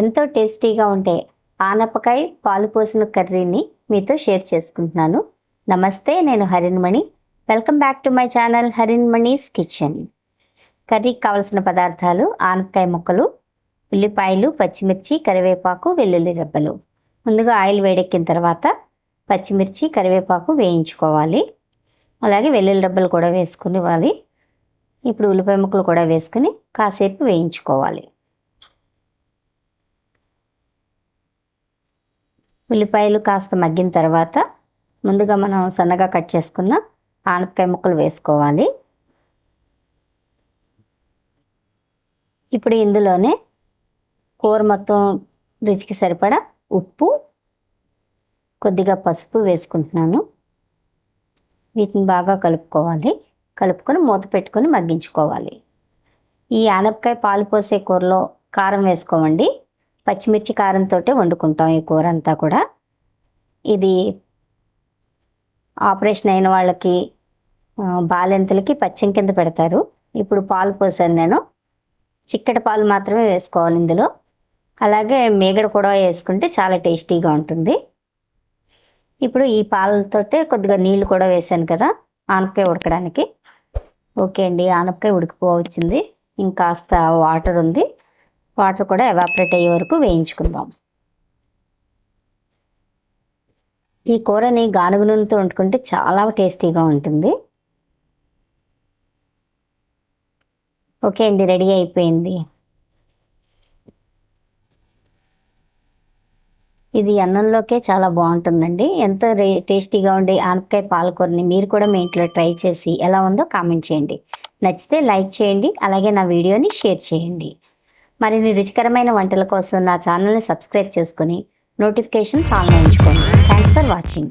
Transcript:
ఎంతో టేస్టీగా ఉండే ఆనపకాయ పాలు పోసిన కర్రీని మీతో షేర్ చేసుకుంటున్నాను. నమస్తే నేను Harinmani. Welcome back to my channel Harinamani's kitchen. కర్రీకి కావలసిన పదార్థాలు ఆనపకాయ ముక్కలు ఉల్లిపాయలు పచ్చిమిర్చి కరివేపాకు వెల్లుల్లి రెబ్బలు. ముందుగా ఆయిల్ వేడెక్కిన తర్వాత పచ్చిమిర్చి కరివేపాకు వేయించుకోవాలి. అలాగే వెల్లుల్లి రెబ్బలు కూడా వేసుకుని ఇవ్వాలి ఇప్పుడు ఉల్లిపాయ ముక్కలు కూడా వేసుకుని కాసేపు వేయించుకోవాలి. ఉల్లిపాయలు కాస్త మగ్గిన తర్వాత ముందుగా మనం సన్నగా కట్ చేసుకున్న ఆనపకాయ ముక్కలు వేసుకోవాలి. ఇప్పుడు ఇందులోనే కూర మొత్తం రుచికి సరిపడా ఉప్పు కొద్దిగా పసుపు వేసుకుంటున్నాను. వీటిని బాగా కలుపుకోవాలి. కలుపుకొని మూత పెట్టుకొని మగ్గించుకోవాలి. ఈ ఆనపకాయ పాలు పోసే కూరలో కారం వేసుకోమండి పచ్చిమిర్చి కారంతో వండుకుంటాం ఈ కూర అంతా కూడా. ఇది ఆపరేషన్ అయిన వాళ్ళకి బాలింతలకి పచ్చం కింద పెడతారు. ఇప్పుడు పాలు పోసాను నేను. చిక్కటి పాలు మాత్రమే వేసుకోవాలి ఇందులో. అలాగే మేగడ కూడా వేసుకుంటే చాలా టేస్టీగా ఉంటుంది. ఇప్పుడు ఈ పాలతోటే కొద్దిగా నీళ్ళు కూడా వేసాను కదా ఆనపకాయ ఉడకడానికి. ఓకే అండి ఆనపకాయ ఉడికిపోవచ్చింది. ఇంకాస్త వాటర్ ఉంది. వాటర్ కూడా ఎవాపరేట్ అయ్యే వరకు వేయించుకుందాం. ఈ కూరని గానుగు నూనెతో వండుకుంటే చాలా టేస్టీగా ఉంటుంది. ఓకే అండి రెడీ అయిపోయింది. ఇది అన్నంలోకే చాలా బాగుంటుందండి. ఎంత రే టేస్టీగా ఉండే ఆనపకాయ పాలకూరని మీరు కూడా మీ ఇంట్లో ట్రై చేసి ఎలా ఉందో కామెంట్ చేయండి. నచ్చితే లైక్ చేయండి అలాగే నా వీడియోని షేర్ చేయండి. మరిన్ని రుచికరమైన వంటల కోసం నా ఛానల్ని సబ్స్క్రైబ్ చేసుకుని నోటిఫికేషన్స్ ఆన్ ఉంచుకోండి థ్యాంక్స్ ఫర్ వాచింగ్